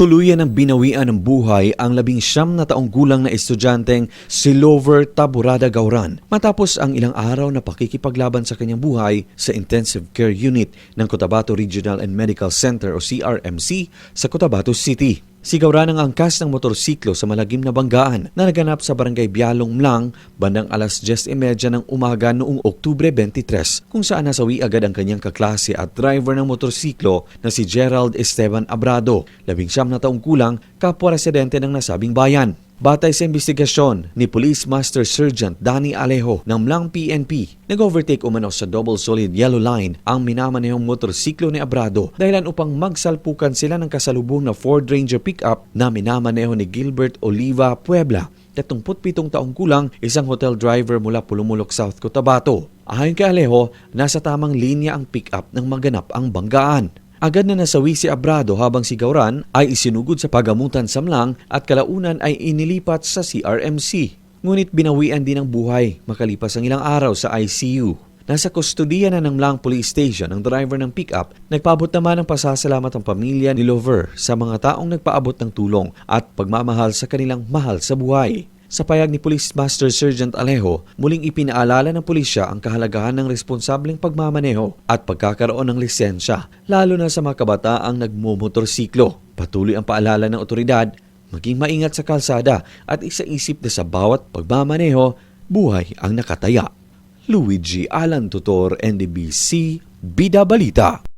Tuluyan ng binawian ng buhay ang labing siyam na taong gulang na estudyanteng si Lover Taburada Gauran matapos ang ilang araw na pakikipaglaban sa kanyang buhay sa Intensive Care Unit ng Cotabato Regional and Medical Center o CRMC sa Cotabato City. Si Gauran ang angkas ng motorsiklo sa malagim na banggaan na naganap sa barangay Bialong Mlang bandang alas 10.30 ng umaga noong Oktubre 23 kung saan nasawi agad ang kanyang kaklase at driver ng motorsiklo na si Gerald Esteban Abrado, labing siyam na taong kulang, kapwa residente ng nasabing bayan. Batay sa investigasyon ni Police Master Sergeant Danny Alejo ng Mlang PNP, nag-overtake umano sa double solid yellow line ang minamanehong motorsiklo ni Abrado dahilan upang magsalpukan sila ng kasalubong na Ford Ranger pickup na minamaneho ni Gilbert Oliva Puebla. 37 taong kulang, isang hotel driver mula Pulumulok, South Cotabato. Ayon kay Alejo, nasa tamang linya ang pick-up nang maganap ang banggaan. Agad na nasawi si Abrado habang si Gauran ay isinugod sa pagamutan sa Mlang at kalaunan ay inilipat sa CRMC. Ngunit binawian din ang buhay makalipas ang ilang araw sa ICU. Nasa kustodiya na ng Mlang Police Station ang driver ng pickup, nagpaabot naman ng pasasalamat ang pamilya ni Lover sa mga taong nagpaabot ng tulong at pagmamahal sa kanilang mahal sa buhay. Sa payag ni Police Master Sergeant Alejo, muling ipinaalala ng pulisya ang kahalagahan ng responsableng pagmamaneho at pagkakaroon ng lisensya, lalo na sa mga kabataang nagmumotorsiklo. Patuloy ang paalala ng otoridad, maging maingat sa kalsada at isaisip na sa bawat pagmamaneho, buhay ang nakataya. Luigi Alan Tutor, NDBC, Bida Balita.